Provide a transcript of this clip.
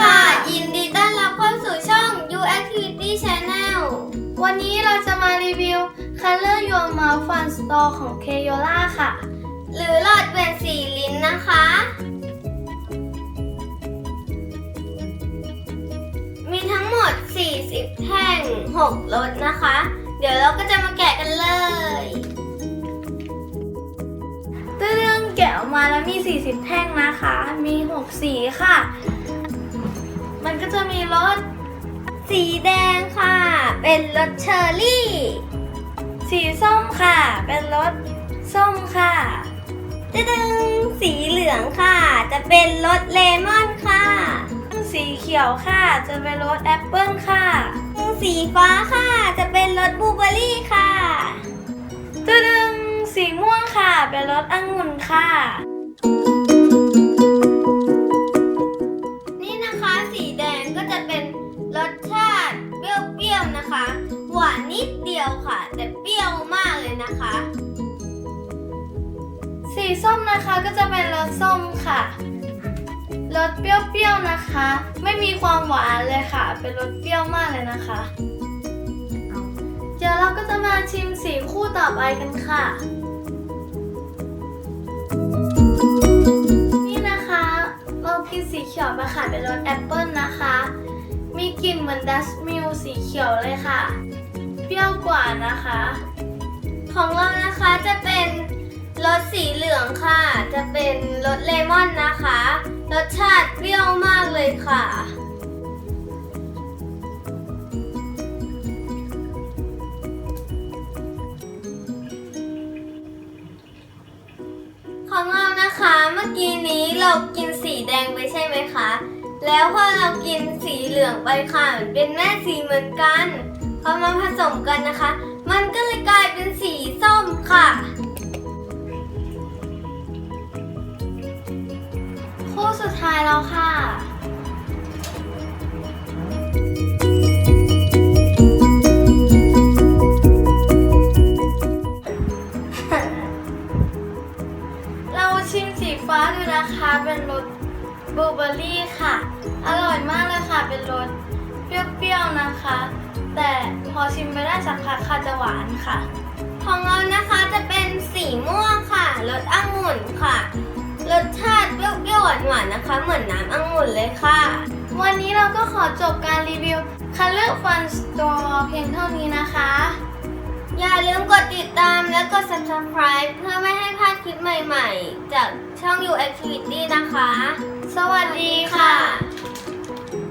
ค่ะ ยินดีต้อนรับเข้าสู่ช่อง U Activity Channel วันนี้เราจะมารีวิว Color Your Mouth Fun Store ของ K Yola ค่ะ หรือหลอดแหวนสีลิ้นนะคะ มีทั้งหมด 40 แท่ง 6รสนะคะ เดี๋ยวเราก็จะมาแกะกันเลยตึ้งแกะออกมาแล้วมี 40 แท่งนะคะ มี 6 สีค่ะ มันก็จะมีรสสีแดงค่ะ เป็นรสเชอร์รี่ สีส้มค่ะ เป็นรสส้มค่ะตึ้งสีเหลืองค่ะ จะเป็นรสเลมอนค่ะสีเขียวค่ะ จะเป็นรสแอปเปิลค่ะสีฟ้าค่ะ จะเป็นรสบลูเบอร์รี่ค่ะตึ้งสีม่วงค่ะ เป็นรสองุ่นค่ะ ดียวค่ะ แต่เปรี้ยวมากเลยนะคะ สีส้มนะคะก็จะเป็นรสส้มค่ะ รสเปรี้ยวๆนะคะ ไม่มีความหวานเลยค่ะ เป็นรสเปรี้ยวมากเลยนะคะ เดี๋ยวเราก็จะมาชิมสีคู่ต่อไปกันค่ะ นี่นะคะเรากินสีเขียวมาค่ะเป็นรสแอปเปิลนะคะ มีกลิ่นเหมือนดัสมิลสีเขียวเลยค่ะ เปรี้ยวกว่านะคะ ของเรานะคะจะเป็นรสสีเหลืองค่ะ จะเป็นรสเลมอนนะคะ รสชาติเปรี้ยวมากเลยค่ะ ของเรานะคะเมื่อกี้นี้เรากินสีแดงไปใช่ไหมคะ แล้วพอเรากินสีเหลืองไปค่ะมันเป็นแม่สีเหมือนกัน พอมาผสมกันนะคะ มันก็เลยกลายเป็นสีส้มค่ะคู่สุดท้ายแล้วค่ะ เราชิมสีฟ้าดูนะคะ เป็นรสบลูเบอร์รี่ค่ะ อร่อยมากเลยค่ะ เป็นรสเปรี้ยวๆนะคะ แต่พอชิมไปได้สักพักค่ะจะหวานค่ะ ของเรานะคะจะเป็นสีม่วงค่ะรสองุ่นค่ะรสชาติเปรี้ยวๆหวานๆนะคะ เหมือนน้ำองุ่นเลยค่ะ วันนี้เราก็ขอจบการรีวิว Color Fun Store เพียงเท่านี้นะคะ อย่าลืมกดติดตามและกด subscribe เพื่อไม่ให้พลาดคลิปใหม่ๆ จากช่อง You Activity นะคะ สวัสดีค่ะ